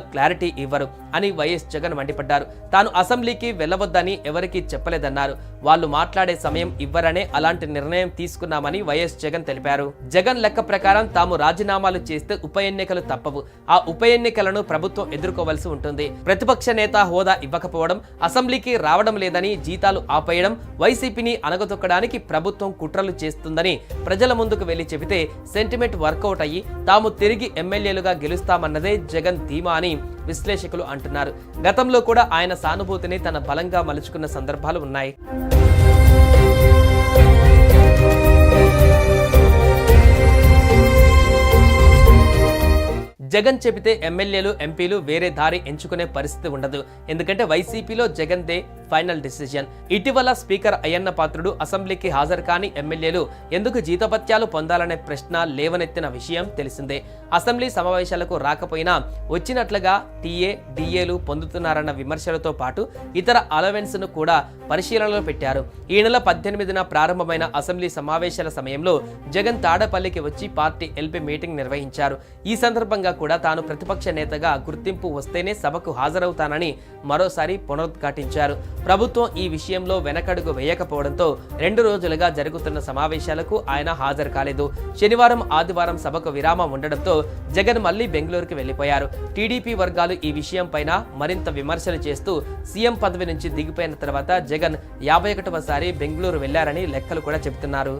Clarity ఇవ్వరు అని YS Jagan మండిపడ్డారు. తాను అసెంబ్లీకి వెళ్ళవద్దని ఎవరికీ చెప్పలేదన్నారు. వాళ్ళు మాట్లాడే సమయం ఇవ్వరనే అలాంటి నిర్ణయం తీసుకున్నామని వైఎస్ జగన్ తెలిపారు. జగన్ లెక్క ప్రకారం తాము రాజీనామాలు చేస్తే ఉప ఎన్నికలు తప్పవు. ఆ ఉప ఎన్నికలను ప్రభుత్వం ఎదుర్కోవలసి ఉంటుంది. ప్రతిపక్ష నేత హోదా ఇవ్వకపోవడం అసెంబ్లీకి రావడం లేదని జీతాలు ఆపేయడం వైసీపీని అనగతొక్కడానికి ప్రభుత్వం కుట్రలు చేస్తుందని ప్రజల ముందుకు వెళ్ళి చెబితే సెంటిమెంట్ వర్కౌట్ అయ్యి తాము తిరిగి ఎమ్మెల్యేలుగా గెలుస్తామన్నదే జగన్ ధీమా అని విశ్లేషకులు అంటున్నారు. గతంలో కూడా ఆయన సానుభూతిని తన బలంగా మలుచుకున్న సందర్భాలు ఉన్నాయి. జగన్ చెబితే ఎమ్మెల్యేలు ఎంపీలు వేరే దారి ఎంచుకునే పరిస్థితి ఉండదు. ఎందుకంటే వైసీపీలో జగన్ దే ఫైనల్ డిసిజన్ ఇటీవల స్పీకర్ అయ్యన్న పాత్రుడు అసెంబ్లీకి హాజరు కాని ఎమ్మెల్యేలు ఎందుకు జీతపత్యాలు పొందాలనే ప్రశ్న లేవనెత్తిన విషయం తెలిసిందే. అసెంబ్లీ సమావేశాలకు రాకపోయినా వచ్చినట్లుగా టీఏ డిఏలు పొందుతున్నారన్న విమర్శలతో పాటు ఇతర అలవెన్స్ను కూడా పరిశీలనలో పెట్టారు. ఈ నెల పద్దెనిమిదిన ప్రారంభమైన అసెంబ్లీ సమావేశాల సమయంలో జగన్ తాడపల్లికి వచ్చి పార్టీ ఎల్పీ మీటింగ్ నిర్వహించారు. ఈ సందర్భంగా కూడా తాను ప్రతిపక్ష నేతగా గుర్తింపు వస్తేనే సభకు హాజరవుతానని మరోసారి పునరుద్ఘాటించారు. ప్రభుత్వం ఈ విషయంలో వెనకడుగు వేయకపోవడంతో రెండు రోజులుగా జరుగుతున్న సమావేశాలకు ఆయన హాజరు కాలేదు. శనివారం ఆదివారం సభకు విరామం ఉండడంతో జగన్ మళ్ళీ బెంగళూరుకు వెళ్ళిపోయారు టీడీపీ వర్గాలు ఈ విషయంపైన మరింత విమర్శలు చేస్తూ సీఎం పదవి నుంచి దిగిపోయిన తర్వాత జగన్ యాభై ఒకటవసారి బెంగళూరు వెళ్ళారని లెక్కలు కూడా చెబుతున్నారు.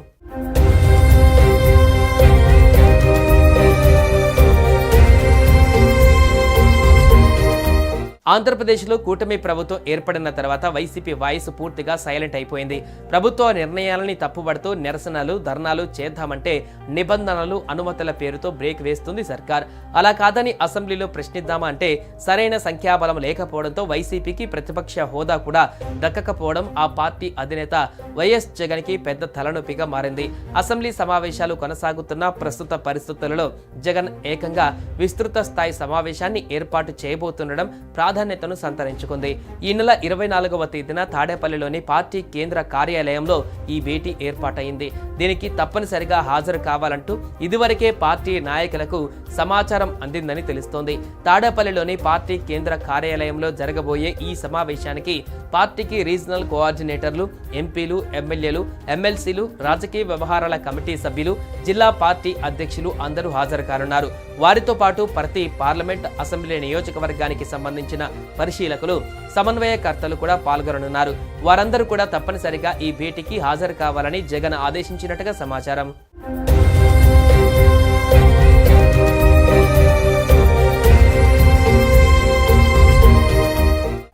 ఆంధ్రప్రదేశ్లో కూటమి ప్రభుత్వం ఏర్పడిన తర్వాత వైసీపీ వాయిస్ పూర్తిగా సైలెంట్ అయిపోయింది. ప్రభుత్వ నిర్ణయాలని తప్పుబడుతూ నిరసనలు ధర్నాలు చేద్దామంటే నిబంధనలు అనుమతుల పేరుతో బ్రేక్ వేస్తుంది సర్కార్. అలా కాదని అసెంబ్లీలో ప్రశ్నిద్దామా అంటే సరైన సంఖ్యాబలం లేకపోవడంతో వైసీపీకి ప్రతిపక్ష హోదా కూడా దక్కకపోవడం ఆ పార్టీ అధినేత వైఎస్ జగన్కి పెద్ద తలనొప్పిగా మారింది. అసెంబ్లీ సమావేశాలు కొనసాగుతున్న ప్రస్తుత పరిస్థితులలో జగన్ ఏకంగా విస్తృత స్థాయి సమావేశాన్ని ఏర్పాటు చేయబోతుండడం ప్రాధాన్యతను సంతరించుకుంది. ఈ నెల ఇరవై నాలుగవ తేదీన తాడేపల్లిలోని పార్టీ కేంద్ర కార్యాలయంలో ఈ భేటీ ఏర్పాటైంది దీనికి తప్పనిసరిగా హాజరు కావాలంటూ ఇదివరకే పార్టీ నాయకులకు సమాచారం అందిందని తెలుస్తోంది. తాడేపల్లిలోని పార్టీ కేంద్ర కార్యాలయంలో జరగబోయే ఈ సమావేశానికి పార్టీకి రీజనల్ కోఆర్డినేటర్లు ఎంపీలు ఎమ్మెల్యేలు ఎమ్మెల్సీలు రాజకీయ వ్యవహారాల కమిటీ సభ్యులు జిల్లా పార్టీ అధ్యక్షులు అందరూ హాజరు కానున్నారు. వారితో పాటు ప్రతి పార్లమెంట్ అసెంబ్లీ నియోజకవర్గానికి సంబంధించిన పరిశీలకులు సమన్వయకర్తలు కూడా పాల్గొననున్నారు. వారందరూ కూడా తప్పనిసరిగా ఈ భేటీకి హాజరు కావాలని జగన్ ఆదేశించినట్టుగా సమాచారం.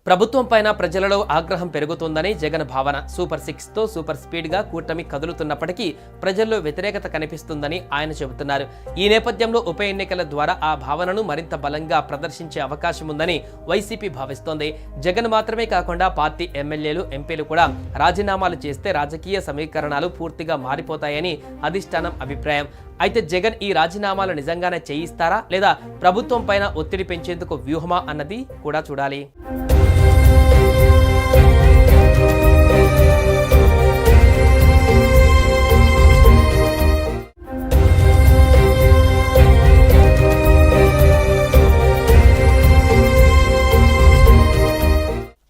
ప్రభుత్వం పైన ప్రజలలో ఆగ్రహం పెరుగుతుందని జగన్ భావన. సూపర్ సిక్స్తో సూపర్ స్పీడ్గా కూటమి కదులుతున్నప్పటికీ ప్రజల్లో వ్యతిరేకత కనిపిస్తుందని ఆయన చెబుతున్నారు. ఈ నేపథ్యంలో ఉప ఎన్నికల ద్వారా ఆ భావనను మరింత బలంగా ప్రదర్శించే అవకాశం ఉందని వైసీపీ భావిస్తోంది. జగన్ మాత్రమే కాకుండా పార్టీ ఎమ్మెల్యేలు ఎంపీలు కూడా రాజీనామాలు చేస్తే రాజకీయ సమీకరణాలు పూర్తిగా మారిపోతాయని అధిష్టానం అభిప్రాయం. అయితే జగన్ ఈ రాజీనామాలు నిజంగానే చేయిస్తారా? లేదా ప్రభుత్వం పైన ఒత్తిడి పెంచేందుకు వ్యూహమా అన్నది కూడా చూడాలి.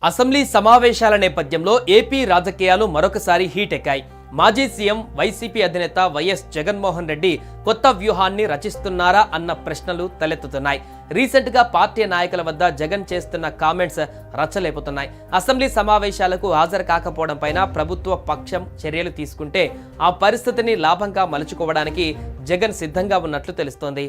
అసెంబ్లీ సమావేశాల నేపథ్యంలో ఏపీ రాజకీయాలు మరొకసారి హీట్ ఎక్కాయి. మాజీ సీఎం వైసీపీ అధినేత వైఎస్ జగన్మోహన్ రెడ్డి కొత్త వ్యూహాన్ని రచిస్తున్నారా అన్న ప్రశ్నలు తలెత్తుతున్నాయి. రీసెంట్గా పార్టీ నాయకుల వద్ద జగన్ చేస్తున్న కామెంట్స్ రచ్చలేపుతున్నాయి అసెంబ్లీ సమావేశాలకు హాజరు కాకపోవడం పైన ప్రభుత్వ పక్షం చర్యలు తీసుకుంటే ఆ పరిస్థితిని లాభంగా మలుచుకోవడానికి జగన్ సిద్ధంగా ఉన్నట్లు తెలుస్తోంది.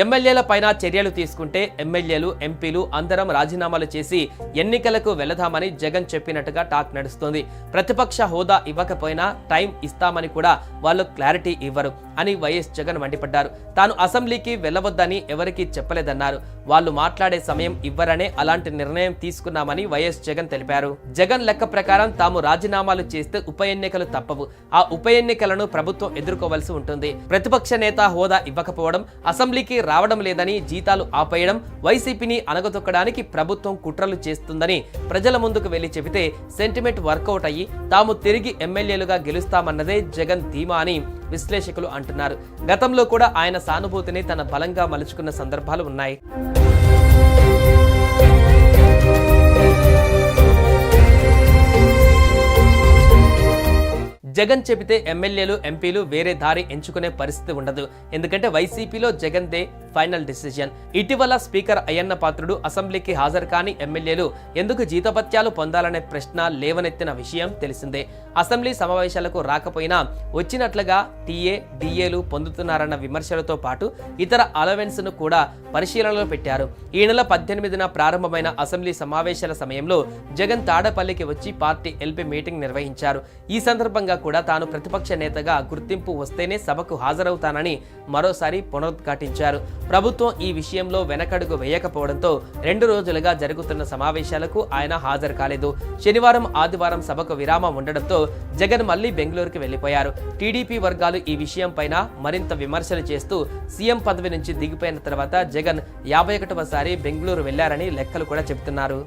ఎమ్మెల్యేల పైన చర్యలు తీసుకుంటే ఎమ్మెల్యేలు ఎంపీలు అందరం రాజీనామాలు చేసి ఎన్నికలకు వెళదామని జగన్ చెప్పినట్టుగా టాక్ నడుస్తుంది. ప్రతిపక్ష హోదా ఇవ్వకపోయినా టైం ఇస్తామని కూడా వాళ్ళు క్లారిటీ ఇవ్వరు అని వైఎస్ జగన్ మండిపడ్డారు. తాను అసెంబ్లీకి వెళ్ళవద్దని ఎవరికీ చెప్పలేదన్నారు. వాళ్ళు మాట్లాడే సమయం ఇవ్వరనే అలాంటి నిర్ణయం తీసుకున్నామని వైఎస్ జగన్ తెలిపారు. జగన్ లెక్క ప్రకారం తాము రాజీనామాలు చేస్తే ఉప ఎన్నికలు తప్పవు. ఆ ఉప ఎన్నికలను ప్రభుత్వం ఎదుర్కోవలసి ఉంటుంది. ప్రతిపక్ష నేత హోదా ఇవ్వకపోవడం అసెంబ్లీకి రావడం లేదని జీతాలు ఆపేయడం వైసీపీని అణగదొక్కడానికి ప్రభుత్వం కుట్రలు చేస్తుందని ప్రజల ముందుకు వెళ్ళి చెబితే సెంటిమెంట్ వర్కౌట్ అయ్యి తాము తిరిగి ఎమ్మెల్యేలుగా గెలుస్తామన్నదే జగన్ ధీమా అని విశ్లేషకులు అంటున్నారు. గతంలో కూడా ఆయన సానుభూతిని తన బలంగా మలుచుకున్న సందర్భాలు ఉన్నాయి. జగన్ చెబితే ఎమ్మెల్యేలు ఎంపీలు వేరే దారి ఎంచుకునే పరిస్థితి ఉండదు. ఎందుకంటే వైసీపీలో జగన్ దే ఫైనల్ డిసిజన్. ఇటీవల స్పీకర్ అయ్యన్న పాత్రుడు అసెంబ్లీకి హాజరు కాని ఎమ్మెల్యేలు ఎందుకు జీతభత్యాలు పొందాలనే ప్రశ్న లేవనెత్తిన విషయం తెలిసిందే. అసెంబ్లీ సమావేశాలకు రాకపోయినా వచ్చినట్లుగా టీఏ డిఏలు పొందుతున్నారన్న విమర్శలతో పాటు ఇతర అలవెన్స్ను కూడా పరిశీలనలో పెట్టారు. ఈ నెల పద్దెనిమిదిన ప్రారంభమైన అసెంబ్లీ సమావేశాల సమయంలో జగన్ తాడపల్లికి వచ్చి పార్టీ ఎల్పీ మీటింగ్ నిర్వహించారు. ఈ సందర్భంగా కూడా తాను ప్రతిపక్ష నేతగా గుర్తింపు వస్తేనే సభకు హాజరవుతానని మరోసారి పునరుద్ఘాటించారు. ప్రభుత్వం ఈ విషయంలో వెనకడుగు వేయకపోవడంతో రెండు రోజులుగా జరుగుతున్న సమావేశాలకు ఆయన హాజరు కాలేదు. శనివారం ఆదివారం సభకు విరామం ఉండడంతో జగన్ మళ్ళీ బెంగళూరుకి వెళ్ళిపోయారు టీడీపీ వర్గాలు ఈ విషయంపైన మరింత విమర్శలు చేస్తూ సీఎం పదవి నుంచి దిగిపోయిన తర్వాత జగన్ యాభై ఒకటవసారి బెంగళూరు వెళ్ళారని లెక్కలు కూడా చెబుతున్నారు.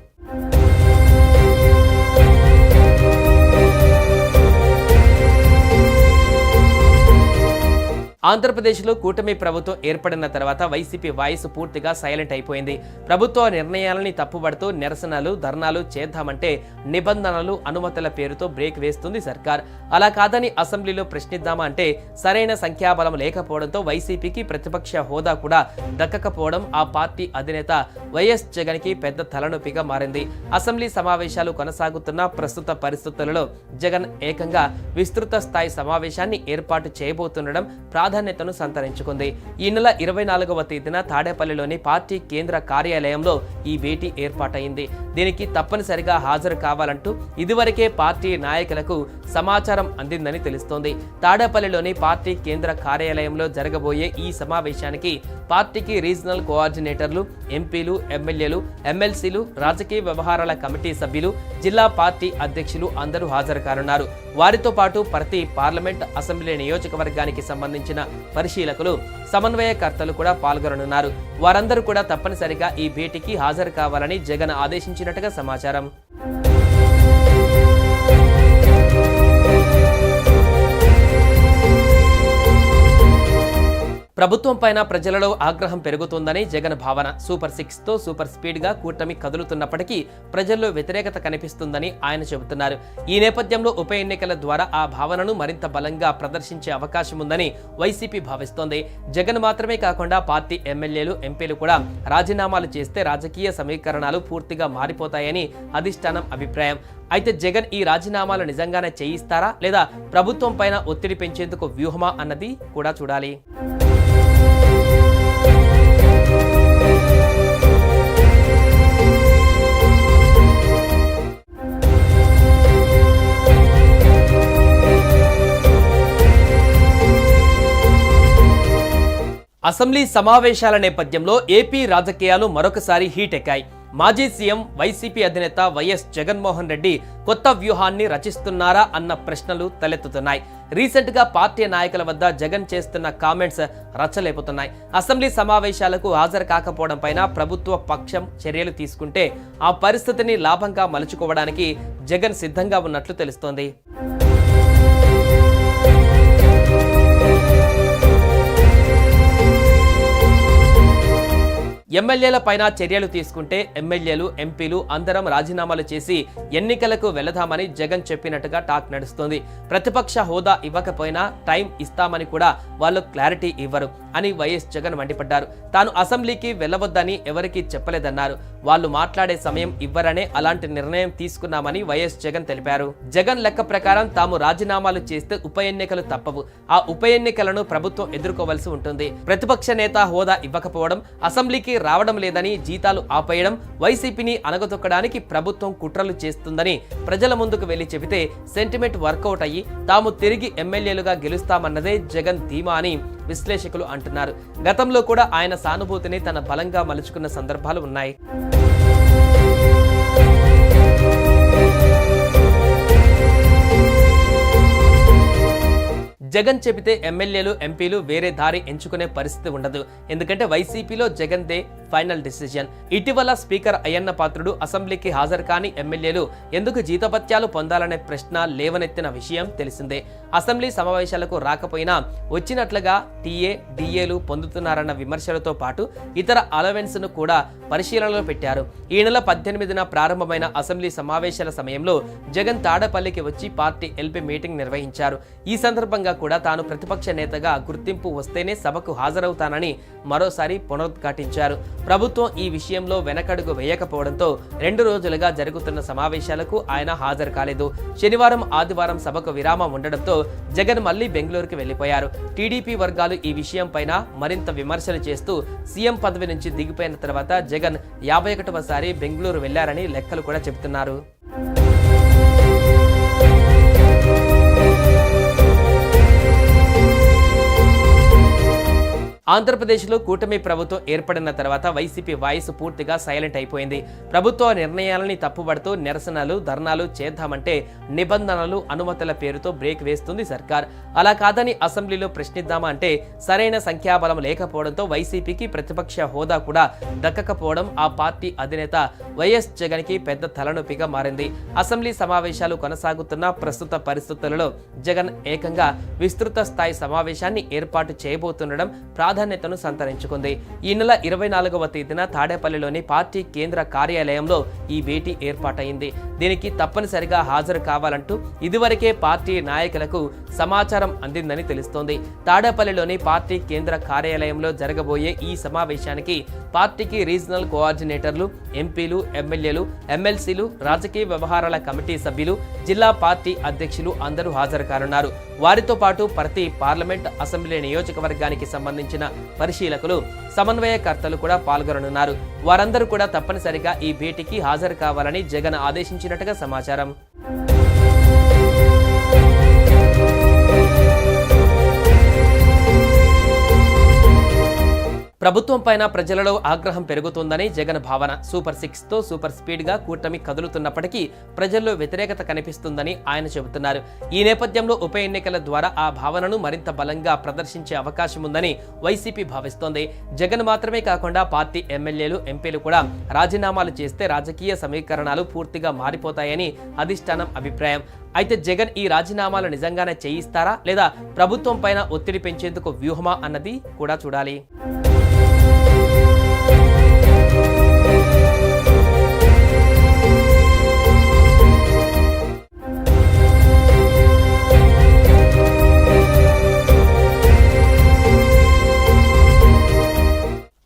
ఆంధ్రప్రదేశ్లో కూటమి ప్రభుత్వం ఏర్పడిన తర్వాత వైసీపీ వాయిస్ పూర్తిగా సైలెంట్ అయిపోయింది. ప్రభుత్వ నిర్ణయాలని తప్పుబడుతూ నిరసనలు ధర్నాలు చేద్దామంటే నిబంధనలు అనుమతుల పేరుతో బ్రేక్ వేస్తుంది సర్కార్. అలా కాదని అసెంబ్లీలో ప్రశ్నిద్దామా అంటే సరైన సంఖ్యాబలం లేకపోవడంతో వైసీపీకి ప్రతిపక్ష హోదా కూడా దక్కకపోవడం ఆ పార్టీ అధినేత వైఎస్ జగన్కి పెద్ద తలనొప్పిగా మారింది. అసెంబ్లీ సమావేశాలు కొనసాగుతున్న ప్రస్తుత పరిస్థితులలో జగన్ ఏకంగా విస్తృత స్థాయి సమావేశాన్ని ఏర్పాటు చేయబోతుండడం ప్రాధాన్యతను సంతరించుకుంది. ఈ నెల ఇరవై నాలుగవ తేదీన తాడేపల్లిలోని పార్టీ కేంద్ర కార్యాలయంలో ఈ భేటీ ఏర్పాటైంది. దీనికి తప్పనిసరిగా హాజరు కావాలంటూ ఇదివరకే పార్టీ నాయకులకు సమాచారం అందిందని తెలుస్తోంది. తాడేపల్లిలోని పార్టీ కేంద్ర కార్యాలయంలో జరగబోయే ఈ సమావేశానికి పార్టీకి రీజనల్ కోఆర్డినేటర్లు ఎంపీలు ఎమ్మెల్యేలు ఎమ్మెల్సీలు రాజకీయ వ్యవహారాల కమిటీ సభ్యులు జిల్లా పార్టీ అధ్యక్షులు అందరూ హాజరు కానున్నారు. వారితో పాటు ప్రతి పార్లమెంట్ అసెంబ్లీ నియోజకవర్గానికి సంబంధించిన పరిశీలకులు సమన్వయకర్తలు కూడా పాల్గొననున్నారు. వారందరూ కూడా తప్పనిసరిగా ఈ భేటీకి హాజరు కావాలని జగన్ ఆదేశించినట్టుగా సమాచారం. ప్రభుత్వం పైన ప్రజలలో ఆగ్రహం పెరుగుతుందని జగన్ భావన. సూపర్ సిక్స్తో సూపర్ స్పీడ్గా కూటమి కదులుతున్నప్పటికీ ప్రజల్లో వ్యతిరేకత కనిపిస్తుందని ఆయన చెబుతున్నారు. ఈ నేపథ్యంలో ఉప ఎన్నికల ద్వారా ఆ భావనను మరింత బలంగా ప్రదర్శించే అవకాశం ఉందని వైసీపీ భావిస్తోంది. జగన్ మాత్రమే కాకుండా పార్టీ ఎమ్మెల్యేలు ఎంపీలు కూడా రాజీనామాలు చేస్తే రాజకీయ సమీకరణాలు పూర్తిగా మారిపోతాయని అధిష్టానం అభిప్రాయం. అయితే జగన్ ఈ రాజీనామాలు నిజంగానే చేయిస్తారా? లేదా ప్రభుత్వం పైన ఒత్తిడి పెంచేందుకు వ్యూహమా అన్నది కూడా చూడాలి. అసెంబ్లీ సమావేశాల నేపథ్యంలో ఏపీ రాజకీయాలు మరొకసారి హీట్ ఎక్కాయి. మాజీ సీఎం వైసీపీ అధినేత వైఎస్ జగన్మోహన్ రెడ్డి కొత్త వ్యూహాన్ని రచిస్తున్నారా అన్న ప్రశ్నలు తలెత్తుతున్నాయి. రీసెంట్గా పార్టీ నాయకుల వద్ద జగన్ చేస్తున్న కామెంట్స్ రచ్చలేపుతున్నాయి అసెంబ్లీ సమావేశాలకు హాజరు కాకపోవడం పైన ప్రభుత్వ పక్షం చర్యలు తీసుకుంటే ఆ పరిస్థితిని లాభంగా మలుచుకోవడానికి జగన్ సిద్ధంగా ఉన్నట్లు తెలుస్తోంది. ఎమ్మెల్యేల పైన చర్యలు తీసుకుంటే ఎమ్మెల్యేలు ఎంపీలు అందరం రాజీనామాలు చేసి ఎన్నికలకు వెళదామని జగన్ చెప్పినట్టుగా టాక్ నడుస్తుంది. ప్రతిపక్ష హోదా ఇవ్వకపోయినా టైం ఇస్తామని కూడా వాళ్ళు క్లారిటీ ఇవ్వరు అని వైఎస్ జగన్ మండిపడ్డారు. తాను అసెంబ్లీకి వెళ్ళవద్దని ఎవరికీ చెప్పలేదన్నారు. వాళ్ళు మాట్లాడే సమయం ఇవ్వరనే అలాంటి నిర్ణయం తీసుకున్నామని వైఎస్ జగన్ తెలిపారు. జగన్ లెక్క ప్రకారం తాము రాజీనామాలు చేస్తే ఉప ఎన్నికలు తప్పవు. ఆ ఉప ఎన్నికలను ప్రభుత్వం ఎదుర్కోవలసి ఉంటుంది. ప్రతిపక్ష నేత హోదా ఇవ్వకపోవడం అసెంబ్లీకి రావడం లేదని జీతాలు ఆపేయడం వైసీపీని అణగదొక్కడానికి ప్రభుత్వం కుట్రలు చేస్తుందని ప్రజల ముందుకు వెళ్ళి చెబితే సెంటిమెంట్ వర్కౌట్ అయ్యి తాము తిరిగి ఎమ్మెల్యేలుగా గెలుస్తామన్నదే జగన్ ధీమా అని విశ్లేషకులు అంటున్నారు. గతంలో కూడా ఆయన సానుభూతిని తన బలంగా మలుచుకున్న సందర్భాలు ఉన్నాయి. జగన్ చెబితే ఎమ్మెల్యేలు ఎంపీలు వేరే దారి ఎంచుకునే పరిస్థితి ఉండదు. ఎందుకంటే వైసీపీలో జగన్ దే ఫైనల్ డిసిజన్. ఇటీవల స్పీకర్ అయ్యన్న పాత్రుడు అసెంబ్లీకి హాజరు కాని ఎమ్మెల్యేలు ఎందుకు జీతభత్యాలు పొందాలనే ప్రశ్న లేవనెత్తిన విషయం తెలిసిందే. అసెంబ్లీ సమావేశాలకు రాకపోయినా వచ్చినట్లుగా టీఏ డిఏలు పొందుతున్నారన్న విమర్శలతో పాటు ఇతర అలవెన్స్ను కూడా పరిశీలనలో పెట్టారు. ఈ నెల పద్దెనిమిదిన ప్రారంభమైన అసెంబ్లీ సమావేశాల సమయంలో జగన్ తాడపల్లికి వచ్చి పార్టీ ఎల్పీ మీటింగ్ నిర్వహించారు. ఈ సందర్భంగా కూడా తాను ప్రతిపక్ష నేతగా గుర్తింపు వస్తేనే సభకు హాజరవుతానని మరోసారి పునరుద్ఘాటించారు. ప్రభుత్వం ఈ విషయంలో వెనకడుగు వేయకపోవడంతో రెండు రోజులుగా జరుగుతున్న సమావేశాలకు ఆయన హాజరు కాలేదు. శనివారం ఆదివారం సభకు విరామం ఉండడంతో జగన్ మళ్ళీ బెంగళూరుకి వెళ్ళిపోయారు టీడీపీ వర్గాలు ఈ విషయం పైన మరింత విమర్శలు చేస్తూ సీఎం పదవి నుంచి దిగిపోయిన తర్వాత జగన్ యాభై ఒకటవసారి బెంగళూరు వెళ్ళారని లెక్కలు కూడా చెబుతున్నారు. ఆంధ్రప్రదేశ్లో కూటమి ప్రభుత్వం ఏర్పడిన తర్వాత వైసీపీ వాయిస్ పూర్తిగా సైలెంట్ అయిపోయింది. ప్రభుత్వ నిర్ణయాలని తప్పుబడుతూ నిరసనలు ధర్నాలు చేద్దామంటే నిబంధనలు అనుమతుల పేరుతో బ్రేక్ వేస్తుంది సర్కార్. అలా కాదని అసెంబ్లీలో ప్రశ్నిద్దామా అంటే సరైన సంఖ్యాబలం లేకపోవడంతో వైసీపీకి ప్రతిపక్ష హోదా కూడా దక్కకపోవడం ఆ పార్టీ అధినేత వైఎస్ జగన్కి పెద్ద తలనొప్పిగా మారింది. అసెంబ్లీ సమావేశాలు కొనసాగుతున్న ప్రస్తుత పరిస్థితులలో జగన్ ఏకంగా విస్తృత స్థాయి సమావేశాన్ని ఏర్పాటు చేయబోతుండడం ప్రాధాన్యతను సంతరించుకుంది. ఈ నెల ఇరవై నాలుగవ తేదీన తాడేపల్లిలోని పార్టీ కేంద్ర కార్యాలయంలో ఈ భేటీ ఏర్పాటైంది. దీనికి తప్పనిసరిగా హాజరు కావాలంటూ ఇదివరకే పార్టీ నాయకులకు సమాచారం అందిందని తెలుస్తోంది. తాడేపల్లిలోని పార్టీ కేంద్ర కార్యాలయంలో జరగబోయే ఈ సమావేశానికి పార్టీకి రీజనల్ కోఆర్డినేటర్లు ఎంపీలు ఎమ్మెల్యేలు ఎమ్మెల్సీలు రాజకీయ వ్యవహారాల కమిటీ సభ్యులు జిల్లా పార్టీ అధ్యక్షులు అందరూ హాజరు కానున్నారు. వారితో పాటు ప్రతి పార్లమెంట్ అసెంబ్లీ నియోజకవర్గానికి సంబంధించిన పరిశీలకులు సమన్వయకర్తలు కూడా పాల్గొననున్నారు. వారందరూ కూడా తప్పనిసరిగా ఈ భేటీకి హాజరు కావాలని జగన్ ఆదేశించినట్టుగా సమాచారం. ప్రభుత్వం పైన ప్రజలలో ఆగ్రహం పెరుగుతుందని జగన్ భావన. సూపర్ సిక్స్తో సూపర్ స్పీడ్గా కూటమి కదులుతున్నప్పటికీ ప్రజల్లో వ్యతిరేకత కనిపిస్తుందని ఆయన చెబుతున్నారు. ఈ నేపథ్యంలో ఉప ఎన్నికల ద్వారా ఆ భావనను మరింత బలంగా ప్రదర్శించే అవకాశం ఉందని వైసీపీ భావిస్తోంది. జగన్ మాత్రమే కాకుండా పార్టీ ఎమ్మెల్యేలు ఎంపీలు కూడా రాజీనామాలు చేస్తే రాజకీయ సమీకరణాలు పూర్తిగా మారిపోతాయని అధిష్టానం అభిప్రాయం. అయితే జగన్ ఈ రాజీనామాలు నిజంగానే చేయిస్తారా? లేదా ప్రభుత్వం పైన ఒత్తిడి పెంచేందుకు వ్యూహమా అన్నది కూడా చూడాలి.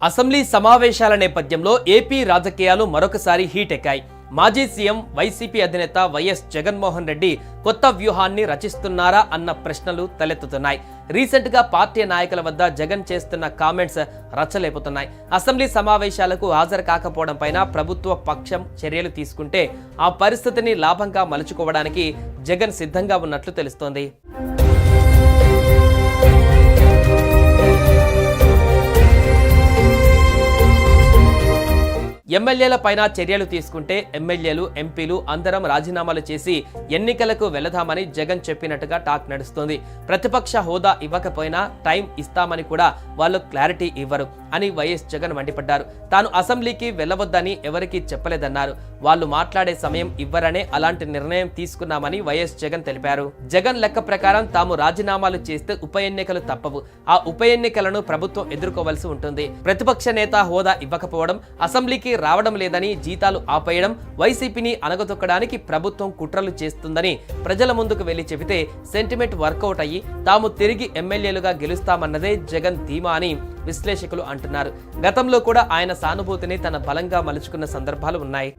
అసెంబ్లీ సమావేశాల నేపథ్యంలో ఏపీ రాజకీయాలు మరొకసారి హీట్ ఎక్కాయి. మాజీ సీఎం వైసీపీ అధినేత వైఎస్ జగన్మోహన్ రెడ్డి కొత్త వ్యూహాన్ని రచిస్తున్నారా అన్న ప్రశ్నలు తలెత్తుతున్నాయి. రీసెంట్గా పార్టీ నాయకుల వద్ద జగన్ చేస్తున్న కామెంట్స్ రచ్చలేపుతున్నాయి. అసెంబ్లీ సమావేశాలకు హాజరు కాకపోవడం పైన ప్రభుత్వ పక్షం చర్యలు తీసుకుంటే ఆ పరిస్థితిని లాభంగా మలుచుకోవడానికి జగన్ సిద్ధంగా ఉన్నట్లు తెలుస్తోంది. ఎమ్మెల్యేల పైన చర్యలు తీసుకుంటే ఎమ్మెల్యేలు ఎంపీలు అందరం రాజీనామాలు చేసి ఎన్నికలకు వెళదామని జగన్ చెప్పినట్టుగా టాక్ నడుస్తుంది. ప్రతిపక్ష హోదా ఇవ్వకపోయినా టైం ఇస్తామని కూడా వాళ్ళు క్లారిటీ ఇవ్వరు అని వైఎస్ జగన్ మండిపడ్డారు. తాను అసెంబ్లీకి వెళ్ళవద్దని ఎవరికీ చెప్పలేదన్నారు. వాళ్ళు మాట్లాడే సమయం ఇవ్వరనే అలాంటి నిర్ణయం తీసుకున్నామని వైఎస్ జగన్ తెలిపారు. జగన్ లెక్క ప్రకారం తాము రాజీనామాలు చేస్తే ఉప ఎన్నికలు తప్పవు. ఆ ఉప ఎన్నికలను ప్రభుత్వం ఎదుర్కోవలసి ఉంటుంది. ప్రతిపక్ష నేత హోదా ఇవ్వకపోవడం అసెంబ్లీకి రావడం లేదని జీతాలు ఆపేయడం వైసీపీని అనగదొక్కడానికి ప్రభుత్వం కుట్రలు చేస్తుందని ప్రజల ముందుకు వెళ్ళి చెబితే సెంటిమెంట్ వర్కౌట్ అయ్యి తాము తిరిగి ఎమ్మెల్యేలుగా గెలుస్తామన్నదే జగన్ ధీమా అని విశ్లేషకులు అంటున్నారు. గతంలో కూడా ఆయన సానుభూతిని తన బలంగా మలుచుకున్న సందర్భాలు ఉన్నాయి.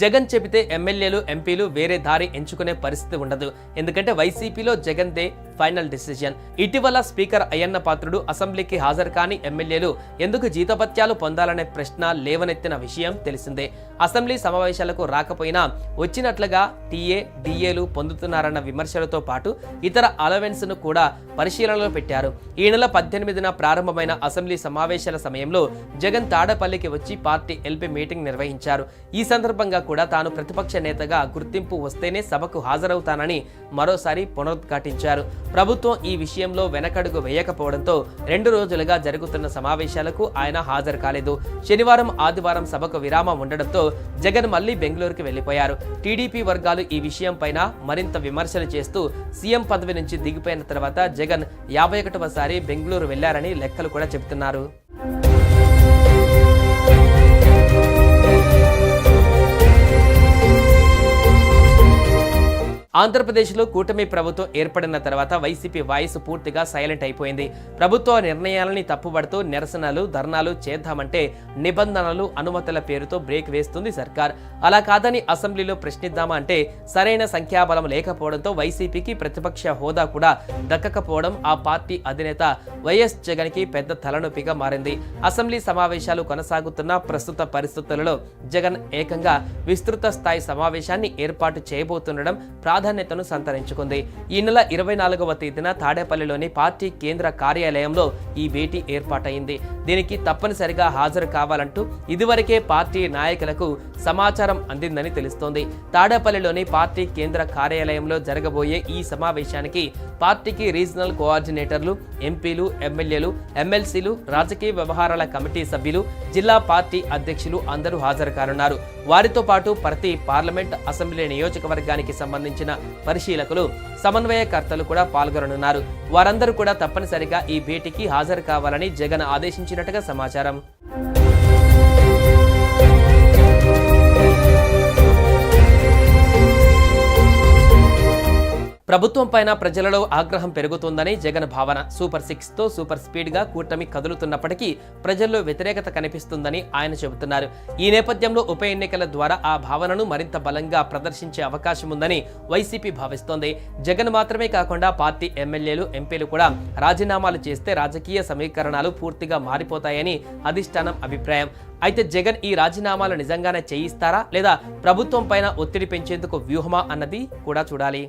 జగన్ చెబితే ఎమ్మెల్యేలు ఎంపీలు వేరే దారి ఎంచుకునే పరిస్థితి ఉండదు. ఎందుకంటే వైసీపీలో జగన్ దే ఫైనల్ డిసిజన్. ఇటీవల స్పీకర్ అయ్యన్న పాత్రుడు అసెంబ్లీకి హాజరు కాని ఎమ్మెల్యేలు ఎందుకు జీతభత్యాలు పొందాలనే ప్రశ్న లేవనెత్తిన విషయం తెలిసిందే. అసెంబ్లీ సమావేశాలకు రాకపోయినా వచ్చినట్లుగా టీఏ డిఏలు పొందుతున్నారన్న విమర్శలతో పాటు ఇతర అలవెన్స్ను కూడా పరిశీలనలో పెట్టారు. ఈ నెల పద్దెనిమిదిన ప్రారంభమైన అసెంబ్లీ సమావేశాల సమయంలో జగన్ తాడపల్లికి వచ్చి పార్టీ ఎల్పీ మీటింగ్ నిర్వహించారు. ఈ సందర్భంగా కూడా తాను ప్రతిపక్ష నేతగా గుర్తింపు వస్తేనే సభకు హాజరవుతానని మరోసారి పునరుద్ఘాటించారు. ప్రభుత్వం ఈ విషయంలో వెనకడుగు వేయకపోవడంతో రెండు రోజులుగా జరుగుతున్న సమావేశాలకు ఆయన హాజరు కాలేదు. శనివారం ఆదివారం సభకు విరామం ఉండడంతో జగన్ మళ్ళీ బెంగళూరుకి వెళ్ళిపోయారు టీడీపీ వర్గాలు ఈ విషయం పైన మరింత విమర్శలు చేస్తూ సీఎం పదవి నుంచి దిగిపోయిన తర్వాత జగన్ యాభై ఒకటవసారి బెంగళూరు వెళ్ళారని లెక్కలు కూడా చెబుతున్నారు. ఆంధ్రప్రదేశ్లో కూటమి ప్రభుత్వం ఏర్పడిన తర్వాత వైసీపీ వాయిస్ పూర్తిగా సైలెంట్ అయిపోయింది. ప్రభుత్వ నిర్ణయాలని తప్పుబడుతూ నిరసనలు ధర్నాలు చేద్దామంటే నిబంధనలు అనుమతుల పేరుతో బ్రేక్ వేస్తుంది సర్కార్. అలా కాదని అసెంబ్లీలో ప్రశ్నిద్దామా అంటే సరైన సంఖ్యాబలం లేకపోవడంతో వైసీపీకి ప్రతిపక్ష హోదా కూడా దక్కకపోవడం ఆ పార్టీ అధినేత వైఎస్ జగన్కి పెద్ద తలనొప్పిగా మారింది. అసెంబ్లీ సమావేశాలు కొనసాగుతున్న ప్రస్తుత పరిస్థితులలో జగన్ ఏకంగా విస్తృత స్థాయి సమావేశాన్ని ఏర్పాటు చేయబోతుండడం ప్రాధాన్యతను సంతరించుకుంది. ఈ నెల ఇరవై నాలుగవ తేదీన తాడేపల్లిలోని పార్టీ కేంద్ర కార్యాలయంలో ఈ భేటీ ఏర్పాటైంది. దీనికి తప్పనిసరిగా హాజరు కావాలంటూ ఇదివరకే పార్టీ నాయకులకు సమాచారం అందిందని తెలుస్తోంది. తాడేపల్లిలోని పార్టీ కేంద్ర కార్యాలయంలో జరగబోయే ఈ సమావేశానికి పార్టీకి రీజనల్ కోఆర్డినేటర్లు ఎంపీలు ఎమ్మెల్యేలు ఎమ్మెల్సీలు రాజకీయ వ్యవహారాల కమిటీ సభ్యులు జిల్లా పార్టీ అధ్యక్షులు అందరూ హాజరు కానున్నారు. వారితో పాటు ప్రతి పార్లమెంట్ అసెంబ్లీ నియోజకవర్గానికి సంబంధించిన పరిశీలకులు సమన్వయకర్తలు కూడా పాల్గొననున్నారు. వారందరూ కూడా తప్పనిసరిగా ఈ భేటీకి హాజరు కావాలని జగన్ ఆదేశించినట్టుగా సమాచారం. ప్రభుత్వం పైన ప్రజలలో ఆగ్రహం పెరుగుతుందని జగన్ భావన. సూపర్ సిక్స్తో సూపర్ స్పీడ్గా కూటమి కదులుతున్నప్పటికీ ప్రజల్లో వ్యతిరేకత కనిపిస్తుందని ఆయన చెబుతున్నారు. ఈ నేపథ్యంలో ఉప ఎన్నికల ద్వారా ఆ భావనను మరింత బలంగా ప్రదర్శించే అవకాశం ఉందని వైసీపీ భావిస్తోంది. జగన్ మాత్రమే కాకుండా పార్టీ ఎమ్మెల్యేలు ఎంపీలు కూడా రాజీనామాలు చేస్తే రాజకీయ సమీకరణాలు పూర్తిగా మారిపోతాయని అధిష్టానం అభిప్రాయం. అయితే జగన్ ఈ రాజీనామాలు నిజంగానే చేయిస్తారా? లేదా ప్రభుత్వం పైన ఒత్తిడి పెంచేందుకు వ్యూహమా అన్నది కూడా చూడాలి.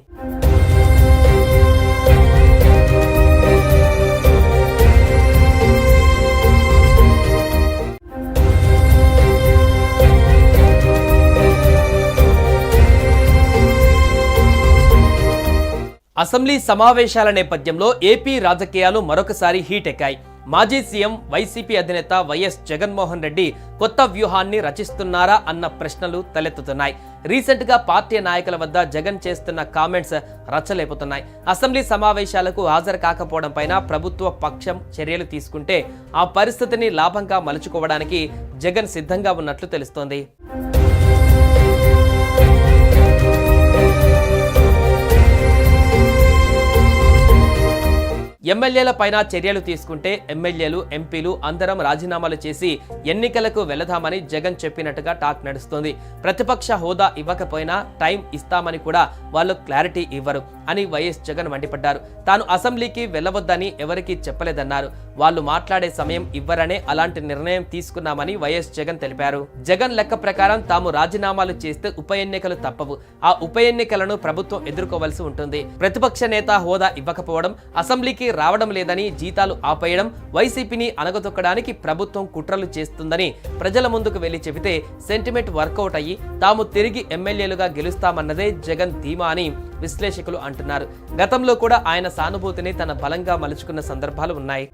అసెంబ్లీ సమావేశాల నేపథ్యంలో ఏపీ రాజకీయాలు మరొకసారి హీట్ ఎక్కాయి. మాజీ సీఎం వైసీపీ అధినేత వైఎస్ జగన్మోహన్ రెడ్డి కొత్త వ్యూహాన్ని రచిస్తున్నారా అన్న ప్రశ్నలు తలెత్తుతున్నాయి. రీసెంట్గా పార్టీ నాయకుల వద్ద జగన్ చేస్తున్న కామెంట్స్ రచ్చలేపుతున్నాయి అసెంబ్లీ సమావేశాలకు హాజరు కాకపోవడం పైన ప్రభుత్వ పక్షం చర్యలు తీసుకుంటే ఆ పరిస్థితిని లాభంగా మలుచుకోవడానికి జగన్ సిద్ధంగా ఉన్నట్లు తెలుస్తోంది. ఎమ్మెల్యేల పైన చర్యలు తీసుకుంటే ఎమ్మెల్యేలు ఎంపీలు అందరం రాజీనామాలు చేసి ఎన్నికలకు వెళదామని జగన్ చెప్పినట్టుగా టాక్ నడుస్తోంది. ప్రతిపక్ష హోదా ఇవ్వకపోయినా టైం ఇస్తామని కూడా వాళ్ళు క్లారిటీ ఇవ్వరు అని వైఎస్ జగన్ మండిపడ్డారు. తాను అసెంబ్లీకి వెళ్ళవద్దని ఎవరికీ చెప్పలేదన్నారు. వాళ్ళు మాట్లాడే సమయం ఇవ్వరనే అలాంటి నిర్ణయం తీసుకున్నామని వైఎస్ జగన్ తెలిపారు. జగన్ లెక్క ప్రకారం తాము రాజీనామాలు చేస్తే ఉప ఎన్నికలు తప్పవు. ఆ ఉప ఎన్నికలను ప్రభుత్వం ఎదుర్కోవలసి ఉంటుంది. ప్రతిపక్ష నేత హోదా ఇవ్వకపోవడం అసెంబ్లీకి రావడం లేదని జీతాలు ఆపేయడం వైసీపీని అణగదొక్కడానికి ప్రభుత్వం కుట్రలు చేస్తుందని ప్రజల ముందుకు వెళ్ళి చెబితే సెంటిమెంట్ వర్కౌట్ అయ్యి తాము తిరిగి ఎమ్మెల్యేలుగా గెలుస్తామన్నదే జగన్ ధీమా అని విశ్లేషకులు అంటున్నారు. గతంలో కూడా ఆయన సానుభూతిని తన బలంగా మలుచుకున్న సందర్భాలు ఉన్నాయి.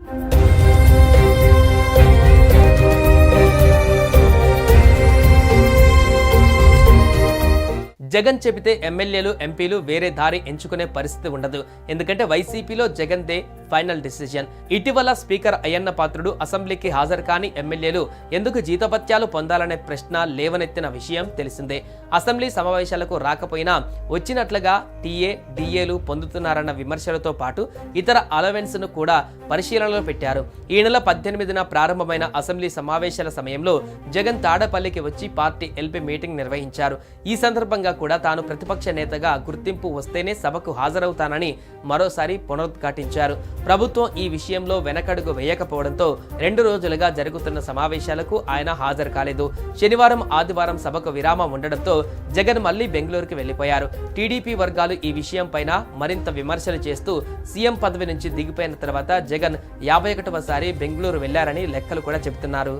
జగన్ చెబితే ఎమ్మెల్యేలు ఎంపీలు వేరే దారి ఎంచుకునే పరిస్థితి ఉండదు. ఎందుకంటే వైసీపీలో జగన్ దే ఫైనల్ డిసిజన్. ఇటీవల స్పీకర్ అయ్యన్న పాత్రుడు అసెంబ్లీకి హాజరు కాని ఎమ్మెల్యేలు ఎందుకు జీతపత్యాలు పొందాలనే ప్రశ్న లేవనెత్తిన విషయం తెలిసిందే. అసెంబ్లీ సమావేశాలకు రాకపోయినా వచ్చినట్లుగా టీఏ డిఏలు పొందుతున్నారన్న విమర్శలతో పాటు ఇతర అలవెన్స్ను కూడా పరిశీలనలో పెట్టారు. ఈ నెల పద్దెనిమిదిన ప్రారంభమైన అసెంబ్లీ సమావేశాల సమయంలో జగన్ తాడపల్లికి వచ్చి పార్టీ ఎల్పీ మీటింగ్ నిర్వహించారు. ఈ సందర్భంగా కూడా తాను ప్రతిపక్ష నేతగా గుర్తింపు వస్తేనే సభకు హాజరవుతానని మరోసారి పునరుద్ఘాటించారు. ప్రభుత్వం ఈ విషయంలో వెనకడుగు వేయకపోవడంతో రెండు రోజులుగా జరుగుతున్న సమావేశాలకు ఆయన హాజరు కాలేదు. శనివారం ఆదివారం సభకు విరామం ఉండడంతో జగన్ మళ్ళీ బెంగళూరుకి వెళ్ళిపోయారు టీడీపీ వర్గాలు ఈ విషయం పైన మరింత విమర్శలు చేస్తూ సీఎం పదవి నుంచి దిగిపోయిన తర్వాత జగన్ యాభై ఒకటవసారి బెంగళూరు వెళ్ళారని లెక్కలు కూడా చెబుతున్నారు.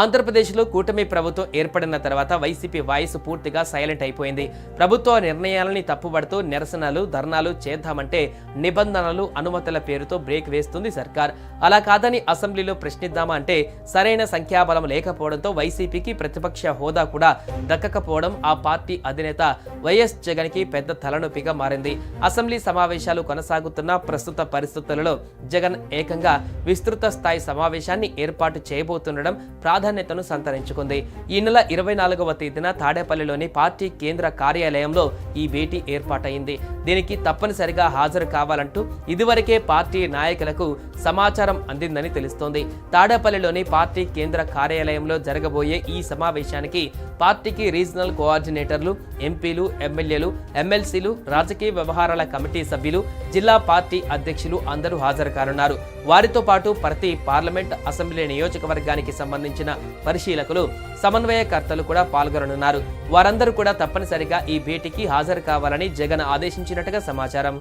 ఆంధ్రప్రదేశ్లో కూటమి ప్రభుత్వం ఏర్పడిన తర్వాత వైసీపీ వాయిస్ పూర్తిగా సైలెంట్ అయిపోయింది. ప్రభుత్వ నిర్ణయాలని తప్పుబడుతూ నిరసనలు ధర్నాలు చేద్దామంటే నిబంధనలు అనుమతుల పేరుతో బ్రేక్ వేస్తుంది సర్కార్. అలా కాదని అసెంబ్లీలో ప్రశ్నిద్దామా అంటే సరైన సంఖ్యాబలం లేకపోవడంతో వైసీపీకి ప్రతిపక్ష హోదా కూడా దక్కకపోవడం ఆ పార్టీ అధినేత వైఎస్ జగన్కి పెద్ద తలనొప్పిగా మారింది. అసెంబ్లీ సమావేశాలు కొనసాగుతున్న ప్రస్తుత పరిస్థితులలో జగన్ ఏకంగా విస్తృత స్థాయి సమావేశాన్ని ఏర్పాటు చేయబోతుండడం ప్రాధాన్యతను సంతరించుకుంది. ఈ నెల ఇరవై నాలుగవ తేదీన తాడేపల్లిలోని పార్టీ కేంద్ర కార్యాలయంలో ఈ భేటీ ఏర్పాటైంది దీనికి తప్పనిసరిగా హాజరు కావాలంటూ ఇదివరకే పార్టీ నాయకులకు సమాచారం అందిందని తెలుస్తోంది. తాడేపల్లిలోని పార్టీ కేంద్ర కార్యాలయంలో జరగబోయే ఈ సమావేశానికి పార్టీకి రీజనల్ కోఆర్డినేటర్లు ఎంపీలు ఎమ్మెల్యేలు ఎమ్మెల్సీలు రాజకీయ వ్యవహారాల కమిటీ సభ్యులు జిల్లా పార్టీ అధ్యక్షులు అందరూ హాజరు కానున్నారు. వారితో పాటు ప్రతి పార్లమెంట్ అసెంబ్లీ నియోజకవర్గానికి సంబంధించిన పరిశీలకులు సమన్వయకర్తలు కూడా పాల్గొననున్నారు. వారందరూ కూడా తప్పనిసరిగా ఈ భేటీకి హాజరు కావాలని జగన్ ఆదేశించినట్టుగా సమాచారం.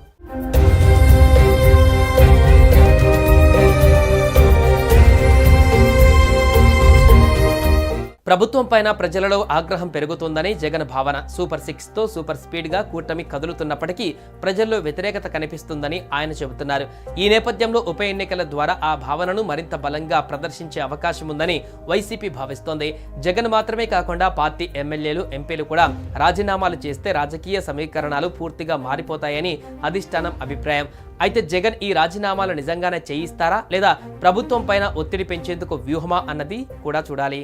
ప్రభుత్వం పైన ప్రజలలో ఆగ్రహం పెరుగుతుందని జగన్ భావన. సూపర్ సిక్స్తో సూపర్ స్పీడ్గా కూటమి కదులుతున్నప్పటికీ ప్రజల్లో వ్యతిరేకత కనిపిస్తుందని ఆయన చెబుతున్నారు. ఈ నేపథ్యంలో ఉప ఎన్నికల ద్వారా ఆ భావనను మరింత బలంగా ప్రదర్శించే అవకాశం ఉందని వైసీపీ భావిస్తోంది. జగన్ మాత్రమే కాకుండా పార్టీ ఎమ్మెల్యేలు ఎంపీలు కూడా రాజీనామాలు చేస్తే రాజకీయ సమీకరణాలు పూర్తిగా మారిపోతాయని అధిష్టానం అభిప్రాయం. అయితే జగన్ ఈ రాజీనామాలు నిజంగానే చేయిస్తారా? లేదా ప్రభుత్వం పైన ఒత్తిడి పెంచేందుకు వ్యూహమా అన్నది కూడా చూడాలి.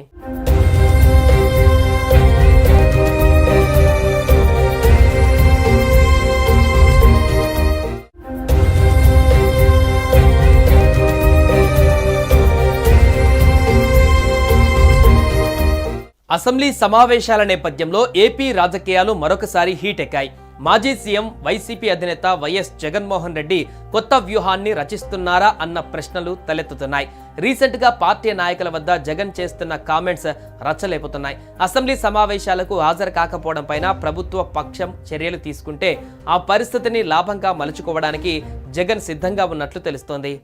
అసెంబ్లీ సమావేశాల నేపథ్యంలో ఏపీ రాజకీయాలు మరొకసారి హీట్ ఎక్కాయి మాజీ సీఎం వైసీపీ అధినేత వైఎస్ జగన్మోహన్ రెడ్డి కొత్త వ్యూహాన్ని రచిస్తున్నారా అన్న ప్రశ్నలు తలెత్తుతున్నాయి. రీసెంట్గా పార్టీ నాయకుల వద్ద జగన్ చేస్తున్న కామెంట్స్ రచ్చలేపుతున్నాయి అసెంబ్లీ సమావేశాలకు హాజరు కాకపోవడం పైన ప్రభుత్వ పక్షం చర్యలు తీసుకుంటే ఆ పరిస్థితిని లాభంగా మలుచుకోవడానికి జగన్ సిద్ధంగా ఉన్నట్లు తెలుస్తోంది.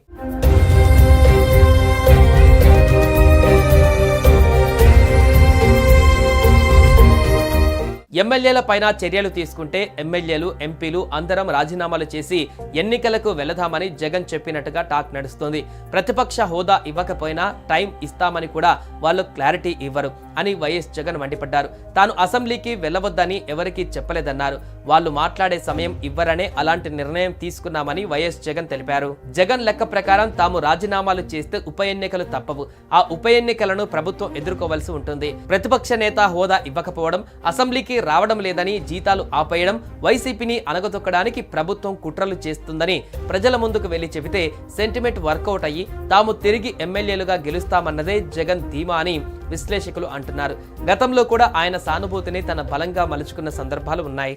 ఎమ్మెల్యేల పైన చర్యలు తీసుకుంటే ఎమ్మెల్యేలు ఎంపీలు అందరం రాజీనామాలు చేసి ఎన్నికలకు వెళదామని జగన్ చెప్పినట్టుగా టాక్ నడుస్తోంది. ప్రతిపక్ష హోదా ఇవ్వకపోయినా టైం ఇస్తామని కూడా వాళ్ళు క్లారిటీ ఇవ్వరు అని వైఎస్ జగన్ మండిపడ్డారు. తాను అసెంబ్లీకి వెళ్ళవద్దని ఎవరికీ చెప్పలేదన్నారు. వాళ్ళు మాట్లాడే సమయం ఇవ్వరనే అలాంటి నిర్ణయం తీసుకున్నామని వైఎస్ జగన్ తెలిపారు. జగన్ లెక్క ప్రకారం తాము రాజీనామాలు చేస్తే ఉప ఎన్నికలు తప్పవు. ఆ ఉప ఎన్నికలను ప్రభుత్వం ఎదుర్కోవలసి ఉంటుంది. ప్రతిపక్ష నేత హోదా ఇవ్వకపోవడం అసెంబ్లీకి రావడం లేదని జీతాలు ఆపేయడం వైసీపీని అనగదొక్కడానికి ప్రభుత్వం కుట్రలు చేస్తుందని ప్రజల ముందుకు వెళ్ళి చెబితే సెంటిమెంట్ వర్కౌట్ అయ్యి తాము తిరిగి ఎమ్మెల్యేలుగా గెలుస్తామన్నదే జగన్ ధీమా అని విశ్లేషకులు అంటున్నారు. గతంలో కూడా ఆయన సానుభూతిని తన బలంగా మలుచుకున్న సందర్భాలు ఉన్నాయి.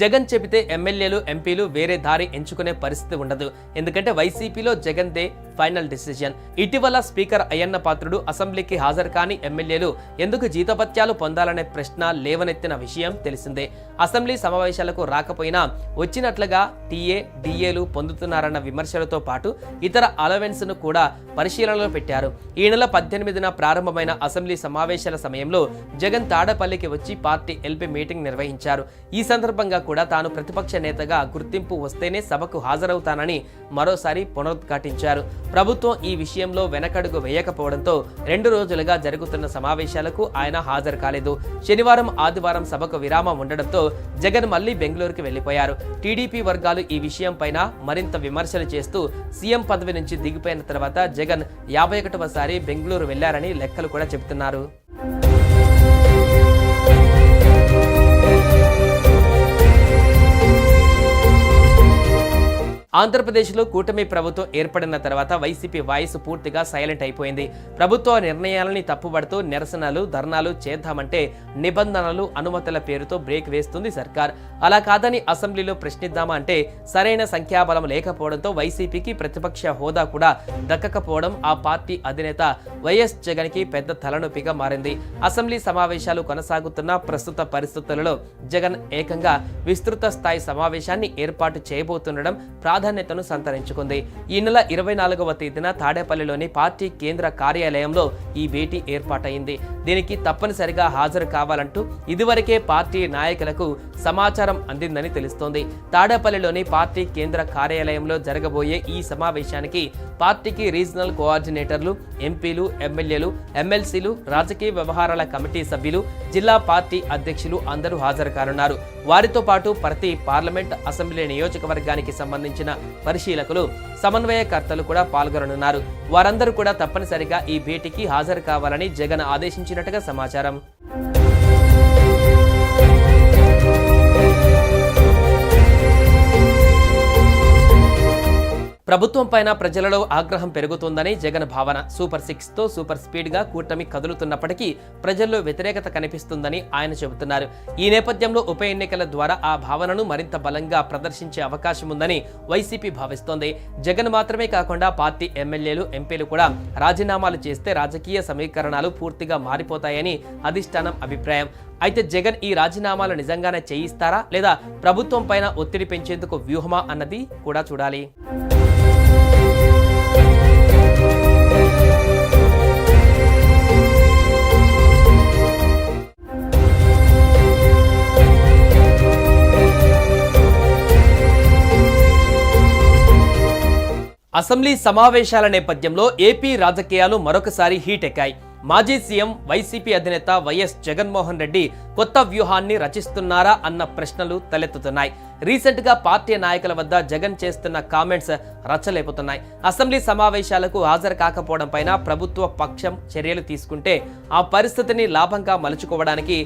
జగన్ చెబితే ఎమ్మెల్యేలు ఎంపీలు వేరే దారి ఎంచుకునే పరిస్థితి ఉండదు. ఎందుకంటే వైసీపీలో జగన్ దే ఫైనల్ డిసిజన్. ఇటీవల స్పీకర్ అయ్యన్న పాత్రుడు అసెంబ్లీకి హాజరు కాని ఎమ్మెల్యేలు ఎందుకు జీతపత్యాలు పొందాలనే ప్రశ్న లేవనెత్తిన విషయం తెలిసిందే. అసెంబ్లీ సమావేశాలకు రాకపోయినా వచ్చినట్లుగా టీఏ డిఏలు పొందుతున్నారన్న విమర్శలతో పాటు ఇతర అలవెన్స్ను కూడా పరిశీలనలో పెట్టారు. ఈ నెల పద్దెనిమిదిన ప్రారంభమైన అసెంబ్లీ సమావేశాల సమయంలో జగన్ తాడపల్లికి వచ్చి పార్టీ ఎల్పీ మీటింగ్ నిర్వహించారు. ఈ సందర్భంగా కూడా తాను ప్రతిపక్ష నేతగా గుర్తింపు వస్తేనే సభకు హాజరవుతానని మరోసారి పునరుద్ఘాటించారు. ప్రభుత్వం ఈ విషయంలో వెనకడుగు వేయకపోవడంతో రెండు రోజులుగా జరుగుతున్న సమావేశాలకు ఆయన హాజరు కాలేదు. శనివారం ఆదివారం సభకు విరామం ఉండడంతో జగన్ మళ్ళీ బెంగళూరుకు వెళ్ళిపోయారు టీడీపీ వర్గాలు ఈ విషయంపైన మరింత విమర్శలు చేస్తూ సీఎం పదవి నుంచి దిగిపోయిన తర్వాత జగన్ యాభై ఒకటవసారి బెంగళూరు వెళ్ళారని లెక్కలు కూడా చెబుతున్నారు. ఆంధ్రప్రదేశ్లో కూటమి ప్రభుత్వం ఏర్పడిన తర్వాత వైసీపీ వాయిస్ పూర్తిగా సైలెంట్ అయిపోయింది. ప్రభుత్వ నిర్ణయాలని తప్పుబడుతూ నిరసనలు ధర్నాలు చేద్దామంటే నిబంధనలు అనుమతుల పేరుతో బ్రేక్ వేస్తుంది సర్కార్. అలా కాదని అసెంబ్లీలో ప్రశ్నిద్దామా అంటే సరైన సంఖ్యాబలం లేకపోవడంతో వైసీపీకి ప్రతిపక్ష హోదా కూడా దక్కకపోవడం ఆ పార్టీ అధినేత వైఎస్ జగన్కి పెద్ద తలనొప్పిగా మారింది. అసెంబ్లీ సమావేశాలు కొనసాగుతున్న ప్రస్తుత పరిస్థితులలో జగన్ ఏకంగా విస్తృత స్థాయి సమావేశాన్ని ఏర్పాటు చేయబోతుండడం ప్రాధాన్యతను సంతరించుకుంది. ఈ నెల ఇరవై నాలుగవ తేదీన తాడేపల్లిలోని పార్టీ కేంద్ర కార్యాలయంలో ఈ భేటీ ఏర్పాటైంది. దీనికి తప్పనిసరిగా హాజరు కావాలంటూ ఇదివరకే పార్టీ నాయకులకు సమాచారం అందిందని తెలుస్తోంది. తాడేపల్లిలోని పార్టీ కేంద్ర కార్యాలయంలో జరగబోయే ఈ సమావేశానికి పార్టీకి రీజనల్ కోఆర్డినేటర్లు ఎంపీలు ఎమ్మెల్యేలు ఎమ్మెల్సీలు రాజకీయ వ్యవహారాల కమిటీ సభ్యులు జిల్లా పార్టీ అధ్యక్షులు అందరూ హాజరు కానున్నారు. వారితో పాటు ప్రతి పార్లమెంట్ అసెంబ్లీ నియోజకవర్గానికి సంబంధించిన పరిశీలకులు సమన్వయకర్తలు కూడా పాల్గొననున్నారు. వారందరూ కూడా తప్పనిసరిగా ఈ భేటీకి హాజరు కావాలని జగన్ ఆదేశించినట్టుగా సమాచారం. ప్రభుత్వం పైన ప్రజలలో ఆగ్రహం పెరుగుతుందని జగన్ భావన. సూపర్ సిక్స్తో సూపర్ స్పీడ్గా కూటమి కదులుతున్నప్పటికీ ప్రజల్లో వ్యతిరేకత కనిపిస్తుందని ఆయన చెబుతున్నారు. ఈ నేపథ్యంలో ఉప ఎన్నికల ద్వారా ఆ భావనను మరింత బలంగా ప్రదర్శించే అవకాశం ఉందని వైసీపీ భావిస్తోంది. జగన్ మాత్రమే కాకుండా పార్టీ ఎమ్మెల్యేలు ఎంపీలు కూడా రాజీనామాలు చేస్తే రాజకీయ సమీకరణాలు పూర్తిగా మారిపోతాయని అధిష్టానం అభిప్రాయం. అయితే జగన్ ఈ రాజీనామాలు నిజంగానే చేయిస్తారా? లేదా ప్రభుత్వం పైన ఒత్తిడి పెంచేందుకు వ్యూహమా అన్నది కూడా చూడాలి. అసెంబ్లీ సమావేశాల నేపథ్యంలో ఏపీ రాజకీయాలు మరొకసారి హీట్ ఎక్కాయి. మాజీ సీఎం వైసీపీ అధినేత వైఎస్ జగన్మోహన్ రెడ్డి కొత్త వ్యూహాన్ని రచిస్తున్నారా అన్న ప్రశ్నలు తలెత్తుతున్నాయి. రీసెంట్గా పార్టీ నాయకుల వద్ద జగన్ చేస్తున్న కామెంట్స్ రచ్చలేపుతున్నాయి అసెంబ్లీ సమావేశాలకు హాజరు కాకపోవడం పైన ప్రభుత్వ పక్షం చర్యలు తీసుకుంటే ఆ పరిస్థితిని లాభంగా మలుచుకోవడానికి